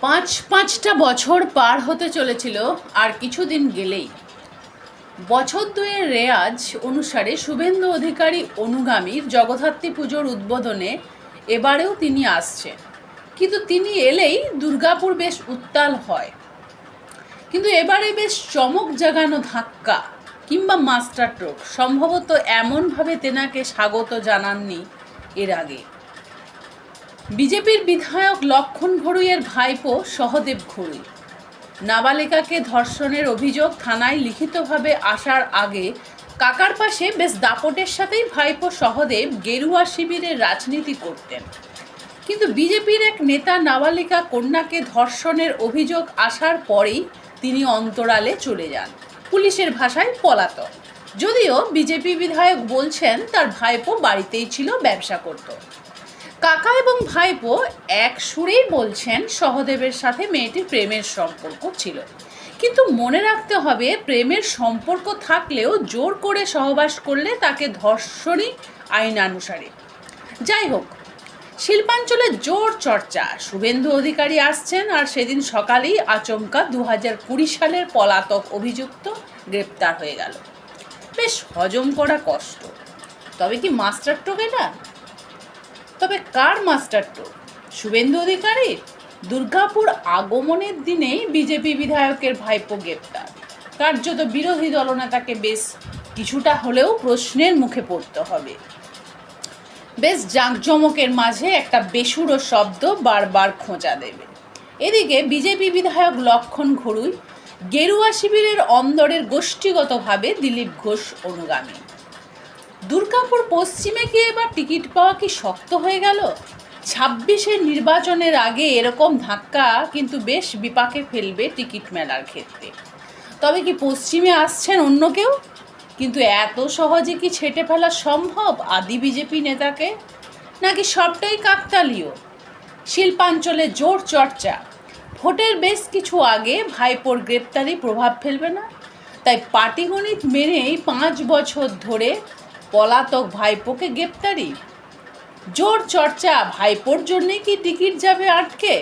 পাঁচ পাঁচটা বছর পার হতে চলেছিল আর কিছুদিন গেলেই। বছর দুয়ের রেয়াজ অনুসারে শুভেন্দু অধিকারী অনুগামীর জগদ্ধাত্রী পুজোর উদ্বোধনে এবারেও তিনি আসছেন। কিন্তু তিনি এলেই দুর্গাপুর বেশ উত্তাল হয়। কিন্তু এবারে বেশ চমক জাগানো ধাক্কা কিংবা মাস্টার ট্রোক, সম্ভবত এমনভাবে তেনাকে স্বাগত জানাননি এর আগে। বিজেপির বিধায়ক লক্ষণ ঘড়ুইয়ের ভাইপো সহদেব ঘড়ুই নাবালিকাকে ধর্ষণের অভিযোগ থানায় লিখিতভাবে আসার আগে কাকার পাশে বেশ দাপটের সাথেই ভাইপো সহদেব গেরুয়া শিবিরের রাজনীতি করতেন। কিন্তু বিজেপির এক নেতা নাবালিকা কন্যাকে ধর্ষণের অভিযোগ আসার পরেই তিনি অন্তরালে চলে যান, পুলিশের ভাষায় পলাতক। যদিও বিজেপি বিধায়ক বলছেন, তার ভাইপো বাড়িতেই ছিল, ব্যবসা করত। কাকা এবং ভাইপো এক সুরেই বলছেন সহদেবের সাথে মেয়েটির প্রেমের সম্পর্ক ছিল। কিন্তু মনে রাখতে হবে, প্রেমের সম্পর্ক থাকলেও জোর করে সহবাস করলে তাকে ধর্ষণই আইনানুসারে। যাই হোক, শিল্পাঞ্চলে জোর চর্চা। শুভেন্দু অধিকারী আসছেন আর সেদিন সকালেই আচমকা দু হাজার কুড়ি সালের পলাতক অভিযুক্ত গ্রেপ্তার হয়ে গেল। বেশ হজম করা কষ্ট। তবে কি মাস্টার টোক এটা তবে কার মাস্টার টোক শুভেন্দু অধিকারী? দুর্গাপুর আগমনের দিনেই বিজেপি বিধায়কের ভাইপো গ্রেপ্তার। কার্যত বিরোধী দলনেতাকে বেশ কিছুটা হলেও প্রশ্নের মুখে পড়তে হবে। বেশ জাঁকজমকের মাঝে একটা বেসুরো শব্দ বারবার খোঁজা দেবে। এদিকে বিজেপি বিধায়ক লক্ষণ ঘড়ুই গেরুয়া শিবিরের অন্দরের গোষ্ঠীগতভাবে দিলীপ ঘোষ অনুগামী। দুর্গাপুর পশ্চিমে কি এবার টিকিট পাওয়া কি শক্ত হয়ে গেল? ছাব্বিশের নির্বাচনের আগে এরকম ধাক্কা কিন্তু বেশ বিপাকে ফেলবে টিকিট মেলার ক্ষেত্রে। তবে কি পশ্চিমে আসছেন অন্য কেউ? কিন্তু এত সহজে কি ছেটে ফেলা সম্ভব আদি বিজেপি নেতাকে? নাকি সবটাই কাকতালীয়? শিল্পাঞ্চলে জোর চর্চা। ভোটের বেশ কিছু আগে ভাইপোর গ্রেপ্তারি প্রভাব ফেলবে না। তাই পাটিগণিত মেনেই পাঁচ বছর ধরে পলাতক ভাইপোকে গ্রেপ্তারি? জোর চর্চা ভাইপোর জন্যে কি টিকিট যাবে আটকে?